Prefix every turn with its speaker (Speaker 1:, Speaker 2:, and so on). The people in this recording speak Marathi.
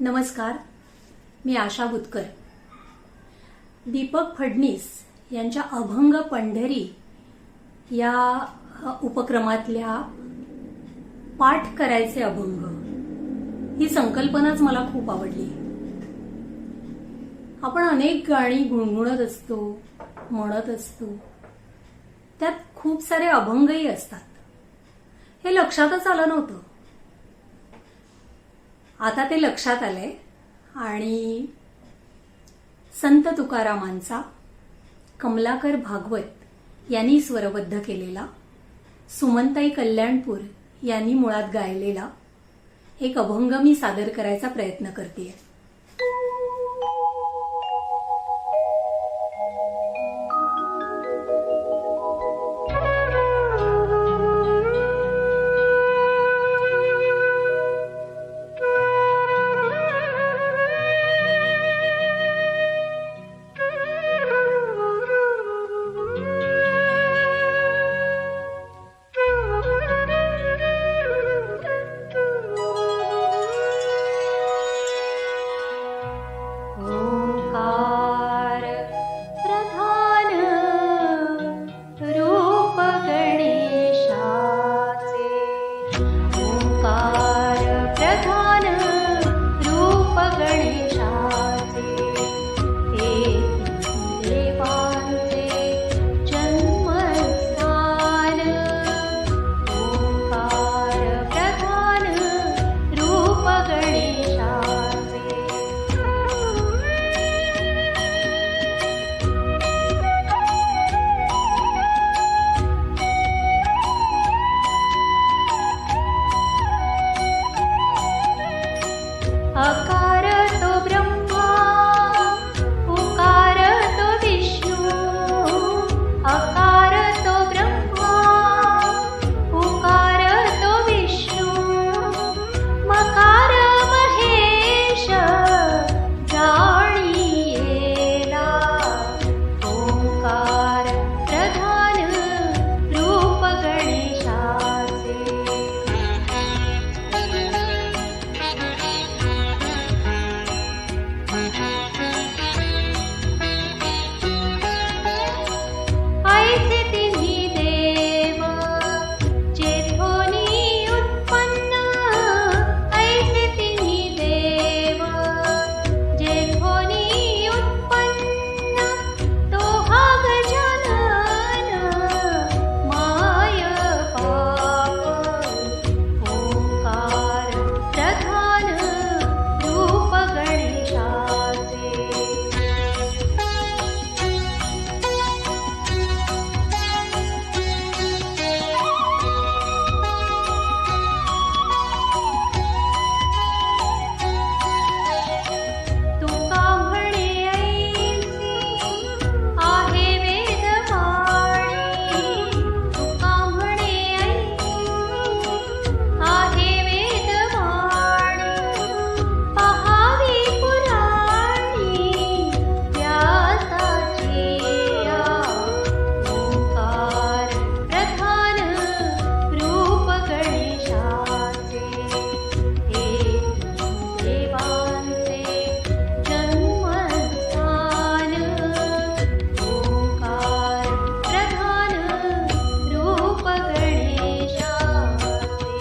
Speaker 1: नमस्कार मी आशा बुतकर दीपक फडणीस यांच्या अभंग पंढरी या उपक्रमातल्या पाठ करायचे अभंग. ही संकल्पनाच मला खूप आवडली. आपण अनेक गाणी गुणगुणत असतो म्हणत असतो. त्यात खूप सारे अभंगही असतात. हे लक्षातच आलं नव्हतं. आता ते लक्षात आलंय. आणि संत तुकारामांचा कमलाकर भागवत यांनी स्वरबद्ध केलेला सुमनताई कल्याणपूर यांनी मुळात गायलेला एक अभंग मी सादर करायचा प्रयत्न करते